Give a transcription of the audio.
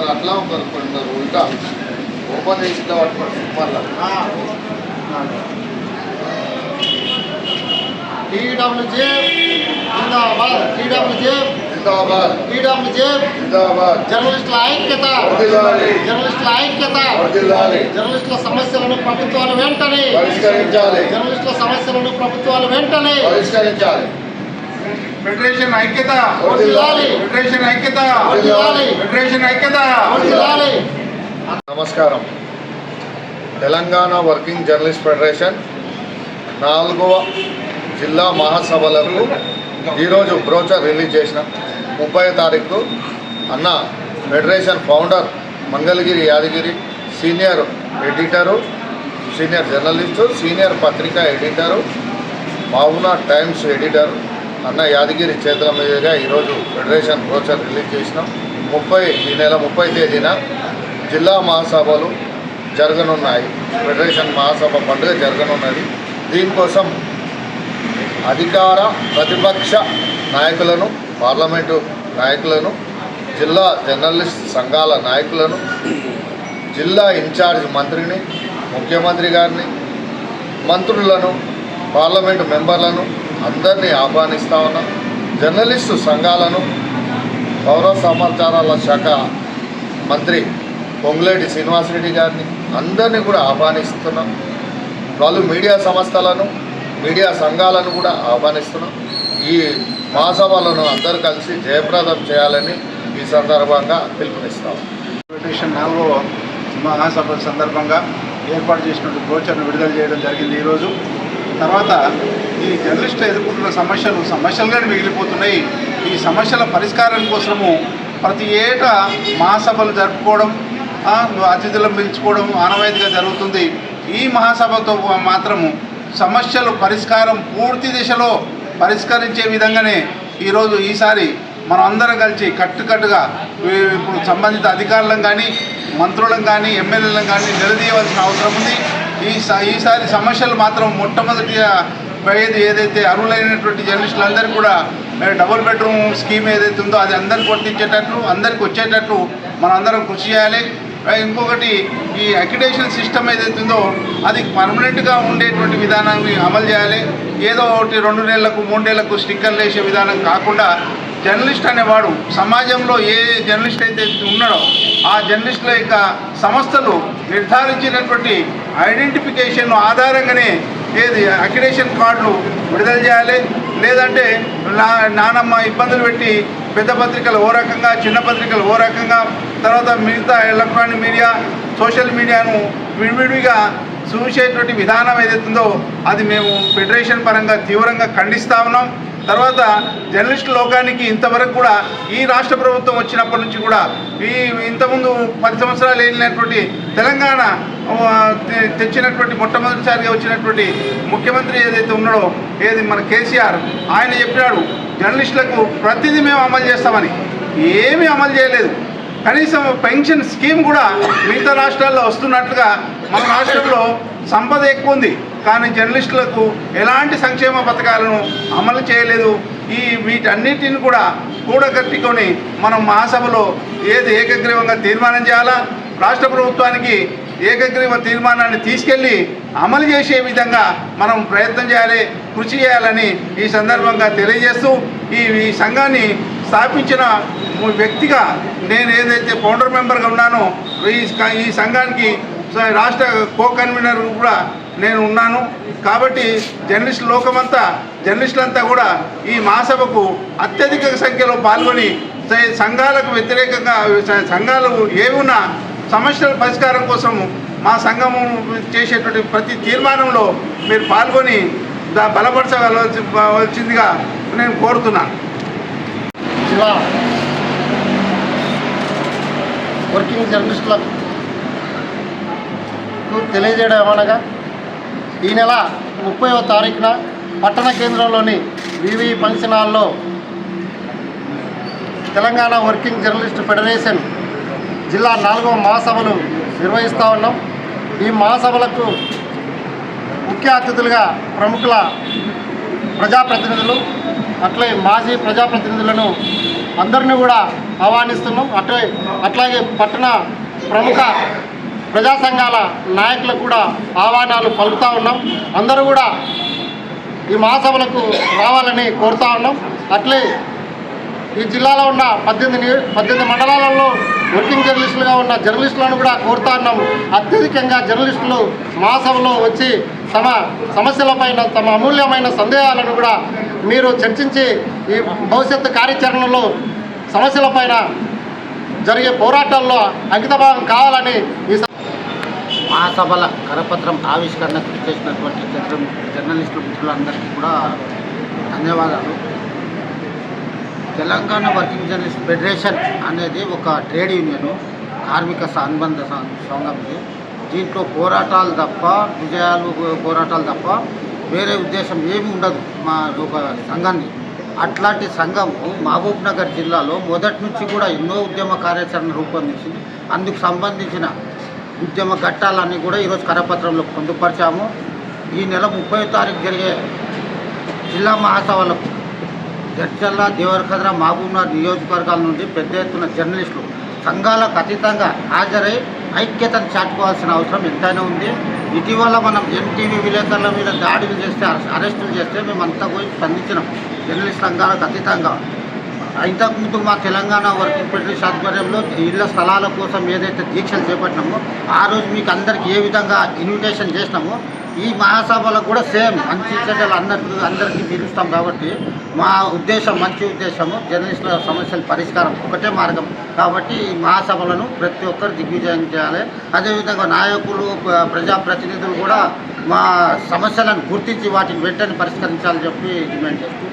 ఒకరు అట్లా ఒకరు కొందరు. ఉల్టా ఓపెన్ చేసి ఇట్లా పట్టుకోండి మళ్ళా టీడబ్ల్యూజే జిందాబాద్ టీడబ్ల్యూజే జిందాబాద్. టీడబ్ల్యూజే జిందాబాద్. జర్నలిస్టుల ఐక్యత. జర్నలిస్టుల ఐక్యత. జర్నలిస్టుల సమస్యలను ప్రభుత్వాలు వెంటనే పరిష్కరించాలి. జర్నలిస్టుల సమస్యలను ప్రభుత్వాలు వెంటనే పరిష్కరించాలి. ఫెడరేషన్ ఐక్యత. ఫెడరేషన్ ఐక్యత. ఫెడరేషన్ ఐక్యత. నమస్కారం. తెలంగాణ వర్కింగ్ జర్నలిస్ట్ ఫెడరేషన్ నాలుగవ జిల్లా మహాసభలకు ఈరోజు బ్రోచర్ రిలీజ్ చేసిన ముప్పై తారీఖు అన్న federation founder Mangalagiri Yadagiri senior editor senior journalist senior పత్రికా ఎడిటరు మావునా టైమ్స్ ఎడిటర్ అన్న యాదగిరి చేతుల మీదుగా ఈరోజు ఫెడరేషన్ బ్రోచర్ రిలీజ్ చేసినాం. ముప్పై ఈ నెల ముప్పై తేదీన జిల్లా మహాసభలు జరగనున్నాయి. ఫెడరేషన్ మహాసభ పండుగ జరగనున్నది. దీనికోసం అధికార ప్రతిపక్ష నాయకులను పార్లమెంటు నాయకులను జిల్లా జర్నలిస్ట్ సంఘాల నాయకులను జిల్లా ఇన్ఛార్జ్ మంత్రిని ముఖ్యమంత్రి గారిని మంత్రులను పార్లమెంటు మెంబర్లను అందరినీ ఆహ్వానిస్తా ఉన్నాం. జర్నలిస్టు సంఘాలను పౌర సమాచారాల శాఖ మంత్రి పొంగులేటి శ్రీనివాసరెడ్డి గారిని అందరినీ కూడా ఆహ్వానిస్తున్నాం. వాళ్ళు మీడియా సంస్థలను మీడియా సంఘాలను కూడా ఆహ్వానిస్తున్నాం. ఈ మహాసభలను అందరూ కలిసి జయప్రదం చేయాలని ఈ సందర్భంగా పిలుపునిస్తాం. ఫెడరేషన్ నాలుగవ మహాసభ సందర్భంగా ఏర్పాటు చేసినటువంటి బ్రోచర్ను విడుదల చేయడం జరిగింది ఈరోజు. తర్వాత ఈ జర్నలిస్టులు ఎదుర్కొంటున్న సమస్యలు సమస్యలుగానే మిగిలిపోతున్నాయి. ఈ సమస్యల పరిష్కారం కోసము ప్రతి ఏటా మహాసభలు జరుపుకోవడం అతిథులను పిలుచుకోవడం ఆనవాయితీగా జరుగుతుంది. ఈ మహాసభతో మాత్రము సమస్యలు పరిష్కారం పూర్తి దిశలో పరిష్కరించే విధంగానే ఈరోజు ఈసారి మనం అందరం కలిసి కట్టుకట్టుగా ఇప్పుడు సంబంధిత అధికారులను కానీ మంత్రులను కానీ ఎమ్మెల్యేలను కానీ నిలదీయవలసిన అవసరం ఉంది. ఈ స- ఈసారి సమస్యలు మాత్రం మొట్టమొదటిగా పోయేది ఏదైతే అర్హులైనటువంటి జర్నలిస్టులందరికీ కూడా డబుల్ బెడ్రూమ్ స్కీమ్ ఏదైతే ఉందో అది అందరికి వర్తించేటట్లు అందరికి వచ్చేటట్లు మనం అందరం కృషి చేయాలి. ఇంకొకటి ఈ అక్రిడేషన్ సిస్టమ్ ఏదైతే ఉందో అది పర్మనెంట్గా ఉండేటువంటి విధానాన్ని అమలు చేయాలి. ఏదో ఒకటి రెండు నెలలకు మూడు నెలలకు స్టిక్కర్లు వేసే విధానం కాకుండా జర్నలిస్ట్ అనేవాడు సమాజంలో ఏ జర్నలిస్ట్ అయితే ఉన్నాడో ఆ జర్నలిస్టుల యొక్క సంస్థలు నిర్ధారించినటువంటి ఐడెంటిఫికేషన్ ఆధారంగానే ఏది అక్రిడేషన్ కార్డులు విడుదల చేయాలి. లేదంటే నా నానమ్మ ఇబ్బందులు పెట్టి పెద్ద పత్రికలు ఓ రకంగా చిన్న పత్రికలు ఓ రకంగా తర్వాత మిగతా ఎలక్ట్రానిక్ మీడియా సోషల్ మీడియాను విడివిడిగా చూసేటువంటి విధానం ఏదైతుందో అది మేము ఫెడరేషన్ పరంగా తీవ్రంగా ఖండిస్తా ఉన్నాం. తర్వాత జర్నలిస్ట్ లోకానికి ఇంతవరకు కూడా ఈ రాష్ట్ర ప్రభుత్వం వచ్చినప్పటి నుంచి కూడా ఈ ఇంతకుముందు పది సంవత్సరాలు వెళ్ళినటువంటి తెలంగాణ తె- తెచ్చినటువంటి మొట్టమొదటిసారిగా వచ్చినటువంటి ముఖ్యమంత్రి ఏదైతే ఉన్నాడో ఏది మన కేసీఆర్ ఆయన చెప్పినాడు జర్నలిస్టులకు ప్రతిదీ మేము అమలు చేస్తామని. ఏమీ అమలు చేయలేదు. కనీసం పెన్షన్ స్కీమ్ కూడా మిగతా రాష్ట్రాల్లో వస్తున్నట్లుగా మన రాష్ట్రంలో సంపద ఎక్కువ ఉంది. కానీ జర్నలిస్టులకు ఎలాంటి సంక్షేమ పథకాలను అమలు చేయలేదు. ఈ వీటన్నిటిని కూడా కూడగట్టుకొని మనం మహాసభలో ఏది ఏకగ్రీవంగా తీర్మానం చేయాలా? రాష్ట్ర ప్రభుత్వానికి ఏకగ్రీవ తీర్మానాన్ని తీసుకెళ్ళి అమలు చేసే విధంగా మనం ప్రయత్నం చేయాలి కృషి చేయాలని ఈ సందర్భంగా తెలియజేస్తూ ఈ ఈ సంఘాన్ని స్థాపించిన వ్యక్తిగా నేను ఏదైతే ఫౌండర్ మెంబర్గా ఉన్నానో ఈ ఈ సంఘానికి రాష్ట్ర కో కన్వీనర్ కూడా నేను ఉన్నాను. కాబట్టి జర్నలిస్ట్ లోకమంతా జర్నలిస్టులంతా కూడా ఈ మహాసభకు అత్యధిక సంఖ్యలో పాల్గొని సంఘాలకు వ్యతిరేకంగా సంఘాలు ఏమున్నా సమస్యల పరిష్కారం కోసం మా సంఘము చేసేటువంటి ప్రతి తీర్మానంలో మీరు పాల్గొని బలపరచవలసిందిగా నేను కోరుతున్నాను. వర్కింగ్ జర్నలిస్టులకు తెలియజేయడం ఏమనగా ఈ నెల ముప్పైవ తారీఖున పట్టణ కేంద్రంలోని వివి ఫంక్షన్ హాల్లో తెలంగాణ వర్కింగ్ జర్నలిస్ట్ ఫెడరేషన్ జిల్లా నాలుగవ మహాసభలు నిర్వహిస్తూ ఉన్నాం. ఈ మహాసభలకు ముఖ్య అతిథులుగా ప్రముఖుల ప్రజాప్రతినిధులు అట్లే మాజీ ప్రజాప్రతినిధులను అందరినీ కూడా ఆహ్వానిస్తున్నాం. అట్లే అట్లాగే పట్టణ ప్రముఖ ప్రజా సంఘాల నాయకులకు కూడా ఆహ్వానాలు పలుకుతూ ఉన్నాం. అందరూ కూడా ఈ మహాసభలకు రావాలని కోరుతా ఉన్నాం. అట్లే ఈ జిల్లాలో ఉన్న పద్దెనిమిది పద్దెనిమిది మండలాలలో వర్కింగ్ జర్నలిస్టులుగా ఉన్న జర్నలిస్టులను కూడా కోరుతా ఉన్నాం. అత్యధికంగా జర్నలిస్టులు మహాసభలో వచ్చి తమ సమస్యలపైన తమ అమూల్యమైన సందేహాలను కూడా మీరు చర్చించి ఈ భవిష్యత్తు కార్యాచరణలో సమస్యలపైన జరిగే పోరాటాల్లో అంకితభావం కావాలని ఈ స- మహాసభల కరపత్రం ఆవిష్కరణకు చేసినటువంటి జర్న జర్నలిస్టుల మిత్రులందరికీ కూడా ధన్యవాదాలు. తెలంగాణ వర్కింగ్ జర్నలిస్ట్ ఫెడరేషన్ అనేది ఒక ట్రేడ్ యూనియన్ కార్మిక అనుబంధ సంఘం ఇది. దీంట్లో పోరాటాలు తప్ప విజయాలు పోరాటాలు తప్ప వేరే ఉద్దేశం ఏమి ఉండదు మా ఒక సంఘాన్ని అట్లాంటి సంఘము మహబూబ్ నగర్ జిల్లాలో మొదటి నుంచి కూడా ఎన్నో ఉద్యమ కార్యాచరణ రూపొందించింది. అందుకు సంబంధించిన ఉద్యమ ఘట్టాలన్నీ కూడా ఈరోజు కరపత్రంలో పొందుపరిచాము. ఈ నెల ముప్పై తారీఖు జరిగే జిల్లా మహాసభలకు జడ్చల్ల దేవరకద్ర మహబూబ్నగర్ నియోజకవర్గాల నుండి పెద్ద ఎత్తున జర్నలిస్టులు సంఘాలకు అతీతంగా హాజరై ఐక్యతను చాటుకోవాల్సిన అవసరం ఎంతైనా ఉంది. ఇటీవల మనం ఎన్టీవీ విలేకరుల మీద దాడులు చేస్తే అరెస్టులు చేస్తే మేమంతా పోయి స్పందించినాం. జర్నలిస్ట్ సంఘాలకు అతీతంగా ఇంతకుముందు మా తెలంగాణ వర్కింగ్ ఫెడరేషన్ ఆధ్వర్యంలో ఇళ్ళ స్థలాల కోసం ఏదైతే దీక్షలు చేపట్టినామో ఆ రోజు మీకు అందరికి ఏ విధంగా ఇన్విటేషన్ చేసినామో ఈ మహాసభలకు కూడా సేమ్ మంచి చెడ్డలు అందరికీ అందరికీ పిలుస్తాం కాబట్టి మా ఉద్దేశం మంచి ఉద్దేశము జర్నలిస్టుల సమస్యల పరిష్కారం ఒకటే మార్గం కాబట్టి ఈ మహాసభలను ప్రతి ఒక్కరు దిగ్విజయం చేయాలి. అదేవిధంగా నాయకులు ప్రజాప్రతినిధులు కూడా మా సమస్యలను గుర్తించి వాటిని వెంటనే పరిష్కరించాలని చెప్పి డిమాండ్ చేస్తూ